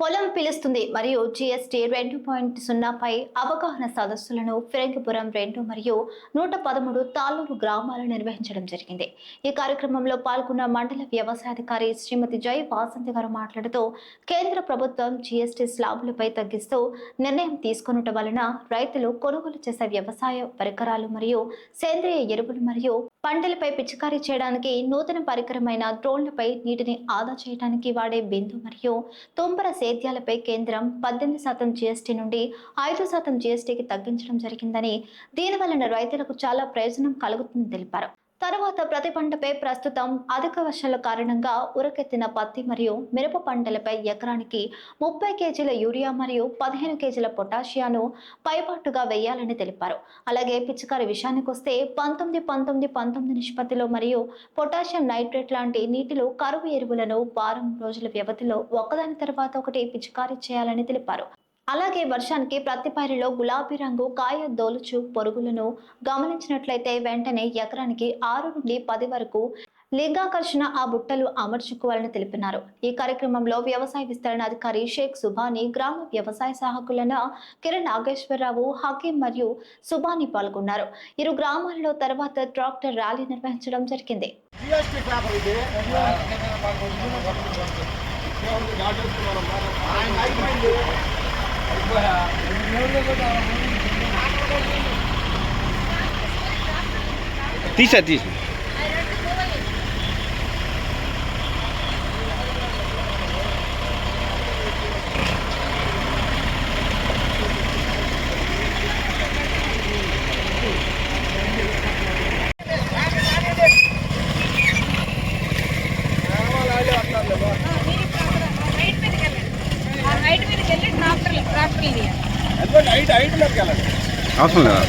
పొలం పిలుస్తుంది. మరియు జిఎస్టీ రెండు పాయింట్ సున్నాపై అవగాహన సదస్సులను ఫిరంగిపురం రెండు మరియు నూట పదమూడు తాలూరు గ్రామాలు నిర్వహించడం జరిగింది. ఈ కార్యక్రమంలో పాల్గొన్న మండల వ్యవసాయాధికారి శ్రీమతి జై వాసంతి గారు మాట్లాడుతూ కేంద్ర ప్రభుత్వం జిఎస్టీ స్లాబులపై తగ్గిస్తూ నిర్ణయం తీసుకునటం వలన రైతులు కొనుగోలు చేసే వ్యవసాయ పరికరాలు మరియు సేంద్రియ ఎరువులు మరియు పంటలపై పిచికారీ చేయడానికి నూతన పరికరమైన డ్రోన్లపై నీటిని ఆదా చేయడానికి వాడే బిందు మరియు తుంపర సేద్యాలపై కేంద్రం పద్దెనిమిది శాతం జీఎస్టీ నుండి ఐదు శాతం జీఎస్టీకి తగ్గించడం జరిగిందని దీనివలన రైతులకు చాలా ప్రయోజనం కలుగుతుందని తెలిపారు. తర్వాత ప్రతి పంటపై ప్రస్తుతం అధిక వర్షాల కారణంగా ఉరకెత్తిన పత్తి మరియు మిరప పంటలపై ఎకరానికి ముప్పై కేజీల యూరియా మరియు పదిహేను కేజీల పొటాషియాను పైపాటుగా వేయాలని తెలిపారు. అలాగే పిచికారి విషయానికి వస్తే పంతొమ్మిది పంతొమ్మిది పంతొమ్మిది నిష్పత్తిలో మరియు పొటాషియం నైట్రేట్ లాంటి నీటిలో కరువు ఎరువులను వారం రోజుల వ్యవధిలో ఒకదాని తర్వాత ఒకటి పిచికారీ చేయాలని తెలిపారు. అలాగే వర్షానికి ప్రతి పైరులో గులాబీ రంగు కాయ దోలుచు పొరుగులను గమనించినట్లయితే వెంటనే ఎకరానికి ఆరు నుండి పది వరకు లింగాకర్షణ ఆ బుట్టలు అమర్చుకోవాలని తెలిపినారు. ఈ కార్యక్రమంలో వ్యవసాయ విస్తరణ అధికారి షేక్ సుబాని గ్రామ వ్యవసాయ సహాయకులైన కిరణ్ నాగేశ్వరరావు హకీం మరియు సుబాని పాల్గొన్నారు. ఇరు గ్రామాలలో తర్వాత ట్రాక్టర్ ర్యాలీ నిర్వహించడం జరిగింది. ఆయన అయిపోయింది తీసా. తీసా హైట్ అవసరం లేదా?